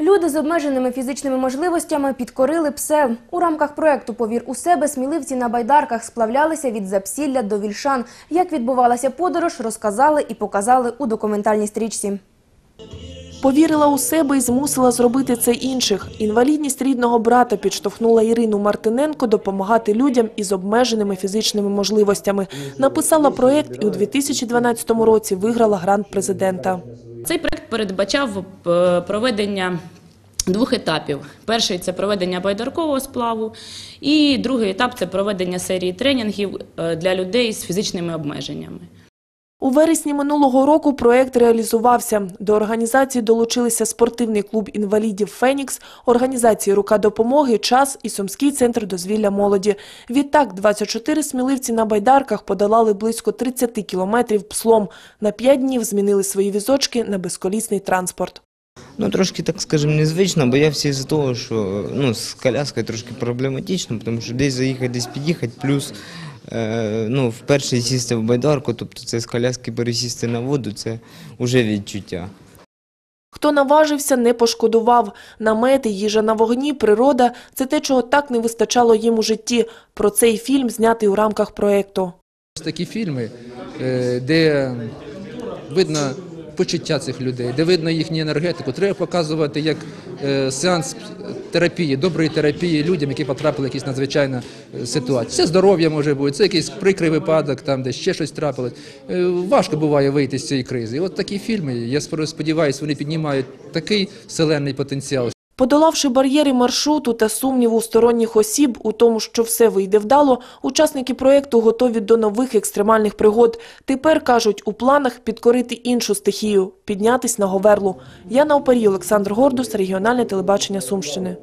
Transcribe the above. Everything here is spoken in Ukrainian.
Люди з обмеженими фізичними можливостями підкорили псе. У рамках проекту Повір у себе сміливці на байдарках сплавлялися від Запсілля до Вільшан. Як відбувалася подорож, розказали і показали у документальній стрічці. Повірила у себе і змусила зробити це інших. Інвалідність рідного брата підштовхнула Ірину Мартиненко допомагати людям із обмеженими фізичними можливостями. Написала проєкт і у 2012 році виграла грант президента. Цей проект передбачав е, проведення двох етапів. Перший це проведення байдаркового сплаву, і другий етап це проведення серії тренінгів е, для людей з фізичними обмеженнями. У вересні минулого року проєкт реалізувався. До організації долучилися спортивний клуб інвалідів «Фенікс», організації «Рука допомоги», «Час» і Сумський центр дозвілля молоді. Відтак, 24 сміливці на байдарках подолали близько 30 кілометрів пслом. На 5 днів змінили свої візочки на безколісний транспорт. Ну, трошки, так скажемо, незвично, бо я всі з того, що ну, з коляскою трошки проблематично, тому що десь заїхати, десь під'їхати, плюс ну, вперше сісти в байдарку, тобто це з коляски пересісти на воду, це вже відчуття. Хто наважився, не пошкодував. Намети, їжа на вогні, природа – це те, чого так не вистачало їм у житті. Про цей фільм знятий у рамках проєкту. Ось такі фільми, е, де видно почуття цих людей, де видно їхню енергетику. Треба показувати як е, сеанс терапії, доброї терапії людям, які потрапили в якісь надзвичайну е, ситуацію. Це здоров'я може бути, це якийсь прикрий випадок, там де ще щось трапилось. Е, Важко буває вийти з цієї кризи. І от такі фільми, я сподіваюся, вони піднімають такий вселенний потенціал. Подолавши бар'єри маршруту та сумніву сторонніх осіб у тому, що все вийде вдало, учасники проєкту готові до нових екстремальних пригод. Тепер, кажуть, у планах підкорити іншу стихію – піднятись на Говерлу. Яна Опарій, Олександр Гордус, регіональне телебачення Сумщини.